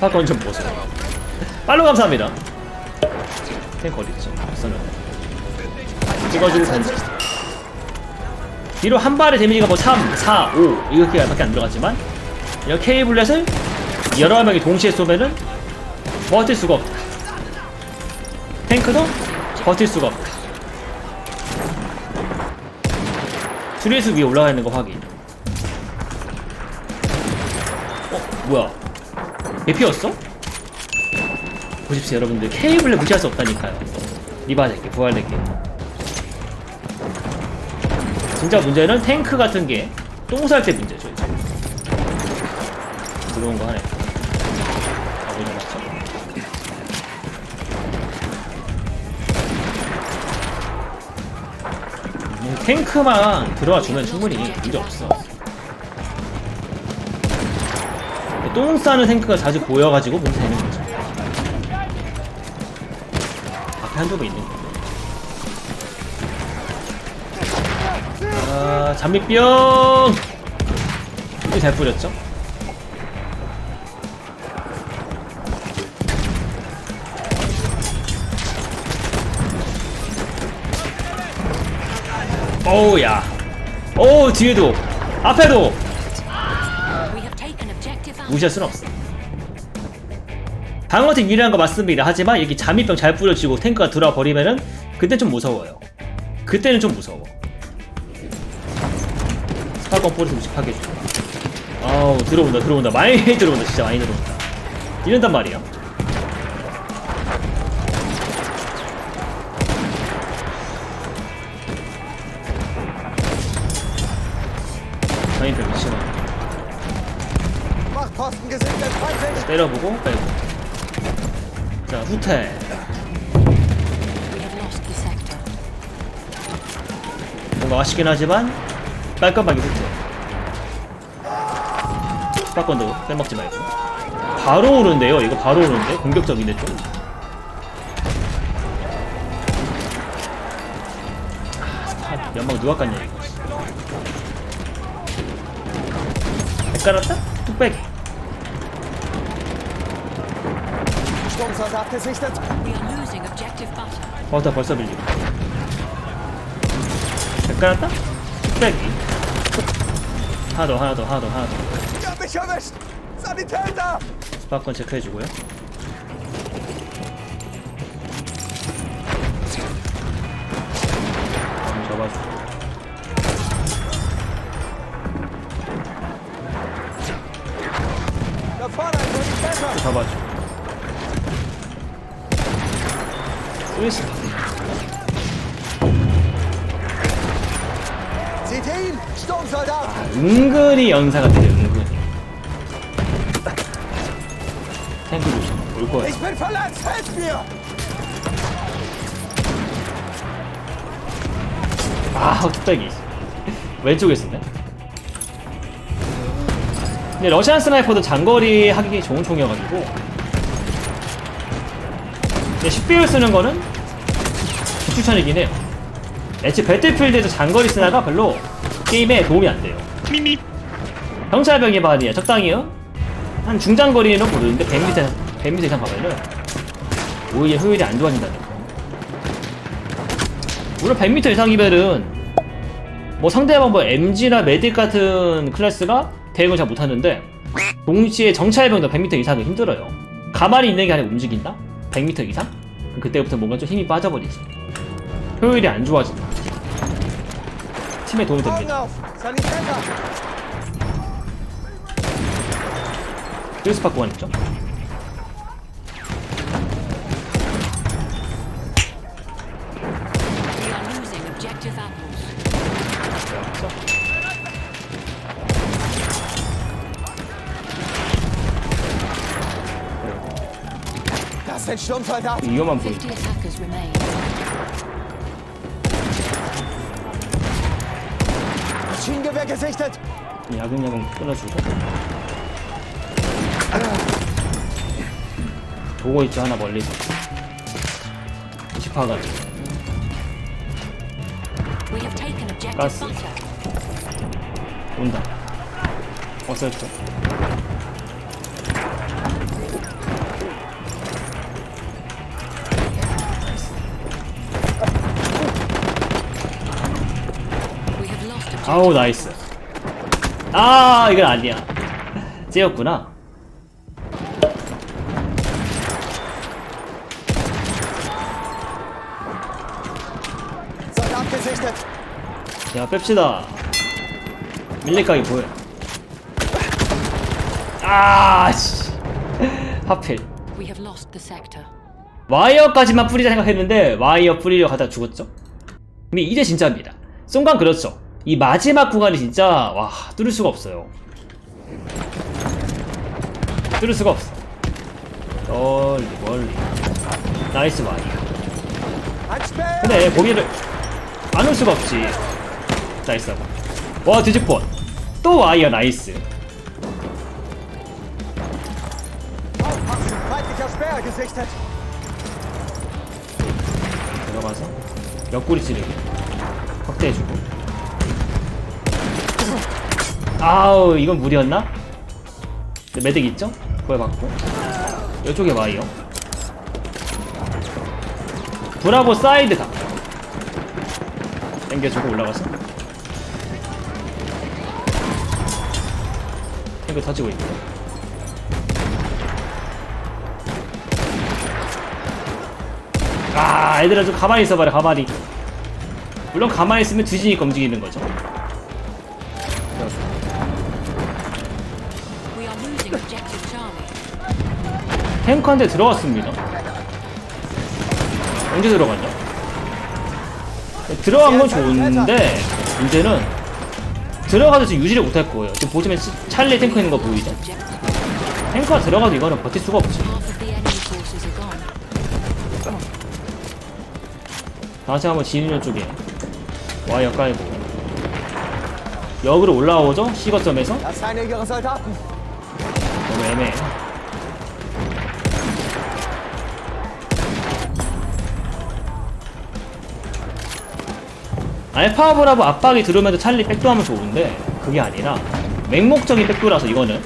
스파건 좀 보세요. 팔로 감사합니다. 탱크 어딨지? 써면 찍어주고 던지. 뒤로 한 발의 데미지가 뭐 3, 4, 5 이렇게밖에 안 들어갔지만 이 케이블렛을 여러 명이 동시에 쏘면은 버틸 수가 없다. 탱크도 버틸 수가 없다. 수리수 위에 올라가 있는 거 확인. 어, 뭐야? 개피였어? 보십시오, 여러분들. 케이블렛 무시할 수 없다니까요. 리바될게, 부활될게. 진짜 문제는 탱크 같은 게똥살때 문제죠, 이제. 들어온 거 하네. 아, 뭐냐, 맞죠? 음, 탱크만 들어와 주면 충분히 문제 없어. 똥 싸는 탱크가 자주 보여가지고 문제 되는 거죠. 앞에 한두 번 있는 거. 아, 잠미병! 이게 잘 뿌렸죠? 어우, 야. 어우, 뒤에도. 앞에도! 무시할 수는 없어. 방어팀 유리한 거 맞습니다. 하지만 여기 잠입병 잘 뿌려지고 탱크가 들어와 버리면은 그때 좀 무서워요. 그때는 좀 무서워. 스파건 포리스 무식하게 해줘. 아우 들어온다 들어온다 많이 들어온다 진짜 많이 들어온다. 이런단 말이야. 때려보고 빼고. 자 후퇴. 뭔가 아쉽긴 하지만 깔끔하게 후퇴 스파건도 빼먹지 말고 바로 오는데요 이거 바로 오는데 공격적인데 좀 아, 연막 누가 깠냐 이거 백 깔았다? 뚝배기 Losing objective butter. 버터 벌써 백 깔았다? 뚝배기 하나 더 하나 더 하나 더 하나 더 mich erwischt! 스파건 체크해주고요. 음, 잡아줘. Da vorne ein Sanitäter! 잡아줘. 스 위스. Seht ihr ihn? Sturmsoldat! 은근히 연사가 돼요, 은근히. 탱크 조심. 올 거야. Ich bin verletzt! Helft mir! 아, 뚝배기. 왼쪽에 있었네. 근데 러시안 스나이퍼도 장거리 하기 좋은 총이어가지고. 근데 10배율 쓰는 거는 비 추천이긴 해요. 애초에 배틀필드에서 장거리 스나가 별로 게임에 도움이 안 돼요. 경찰병의 발이야. 적당히요. 한 중장거리는 모르는데 100m, 100m 이상 가면은 오히려 효율이 안 좋아진다는 거. 물론 100m 이상이면은 뭐 상대방 뭐 MG나 메딕 같은 클래스가 대응을 잘 못하는데 동시에 정찰병도 100m 이상은 힘들어요. 가만히 있는 게 아니라 움직인다? 100m 이상? 그때부터 뭔가 좀 힘이 빠져버리지. 효율이 안 좋아진다. 팀에 도움이 됩니다. 뜰스 받고 있죠? 위험한 보이. 50 attackers remain. Maschinengewehr gesichtet! 야금야금 끊어주고. 보고 있죠 하나 멀리서. 집화가지고. Butter. 온다. 어설프. 아우 나이스. 아 이건 아니야. gesichtet. 야 뺍시다. 밀리각이 보여. 아씨. 하필. 와이어까지만 뿌리자 생각했는데 와이어 뿌리려 가다 죽었죠? 근데 이제 진짜입니다. 송강 그렇죠 이 마지막 구간이 진짜 와 뚫을 수가 없어요. 뚫을 수가 없어. 멀리 멀리. 나이스 Einsperren. 근데 거기를 안올 수가 없지. 나이스 와 뒤집번. 또 와이어 나이스. 들어가서 옆구리 찌르기. 확대해주고 아우 이건 무리였나? 매듭 있죠? 구해받고. 이쪽에 와이어. 브라보 사이드 가 당겨주고 올라가서. 탱크 터지고 있고. 아 애들아 좀 가만히 있어봐라 가만히. 물론 가만히 있으면 뒤지니까 움직이는 거죠 탱크한테 들어갔습니다 언제 들어갔냐? 들어간 건 좋은데 문제는 들어가도 지금 유지를 못할 거예요 지금 보시면 치- 찰리 탱크 있는 거 보이죠? 탱크가 들어가도 이거는 버틸 수가 없죠. 다시 한번 진인호 쪽에 와이어 깔고 역으로 올라오죠? 시거점에서 너무 애매해. 알파 브라보 압박이 들어오면서 찰리 백도하면 좋은데 그게 아니라 맹목적인 백도라서 이거는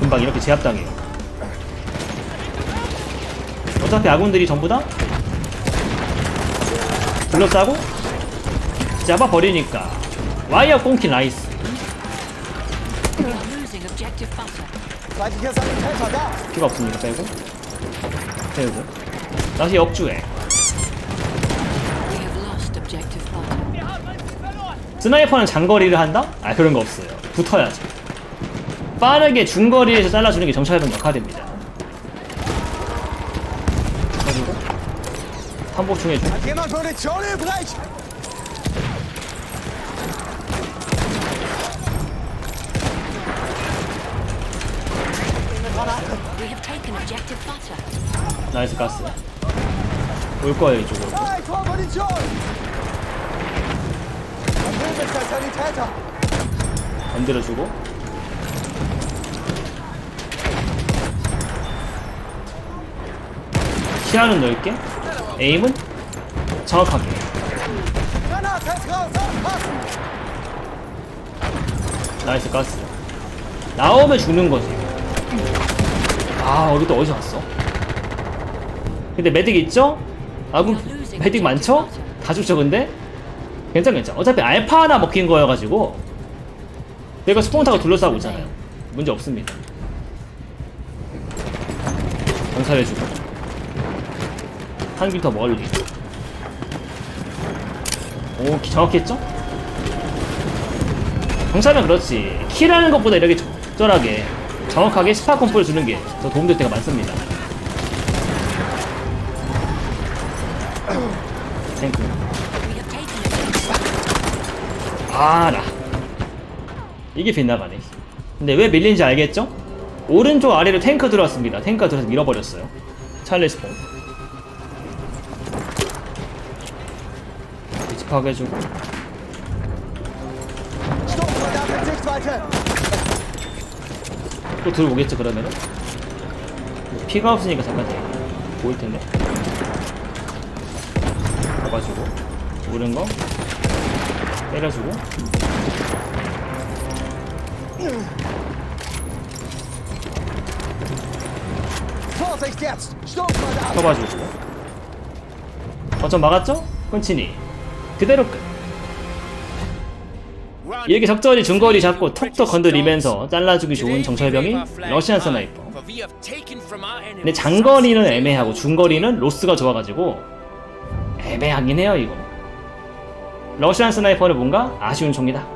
금방 이렇게 제압당해요. 어차피 아군들이 전부 다 둘러싸고 잡아버리니까 와이어 꽁키 나이스 필요 없으니까 빼고 빼고 다시 역주해. 스나이퍼는 장거리를 한다? 아 그런 거 없어요 붙어야죠 빠르게 중거리에서 잘라주는 게 정찰병 역할입니다 그리고 한복충해주 We have taken objective butter. 나이스 가스 올 거예요 이쪽으로. 건드려주고 시야는 넓게 에임은 정확하게. 나이스 가스 나오면 죽는 거지 아 여기 또 어디서 왔어 근데 매딕 있죠? 아군 매딕 많죠? 다 죽죠 근데? 괜찮 괜찮 어차피 알파 하나 먹힌 거여가지고 내가 스폰타가 둘러싸고 있잖아요 문제 없습니다 정찰해주고 한 길 더 멀리 오 정확히 했죠? 정찰은 그렇지 킬하는 것보다 이렇게 적절하게 정확하게 스파 콤보를 주는 게 더 도움될 때가 많습니다. objective 아나 이게 빗나가네. 근데 왜 밀린지 알겠죠? 오른쪽 아래로 탱크 들어왔습니다. 탱크가 들어와서 밀어버렸어요. Sturmsoldat in Sichtweite. 또 들어오겠죠 그러면은? 뭐 피가 없으니까 잠깐 돼 보일 텐데. 잡아주고 오른 거 때려주고. 쳐봐주고 거점 막았죠? 끊치니. 그대로 끝 이렇게 적절히 중거리 잡고 톡톡 건드리면서 잘라주기 좋은 정찰병이 러시안 스나이퍼 근데 장거리는 애매하고 중거리는 로스가 좋아가지고 애매하긴 해요 이거. 러시안 스나이퍼는 뭔가 아쉬운 총이다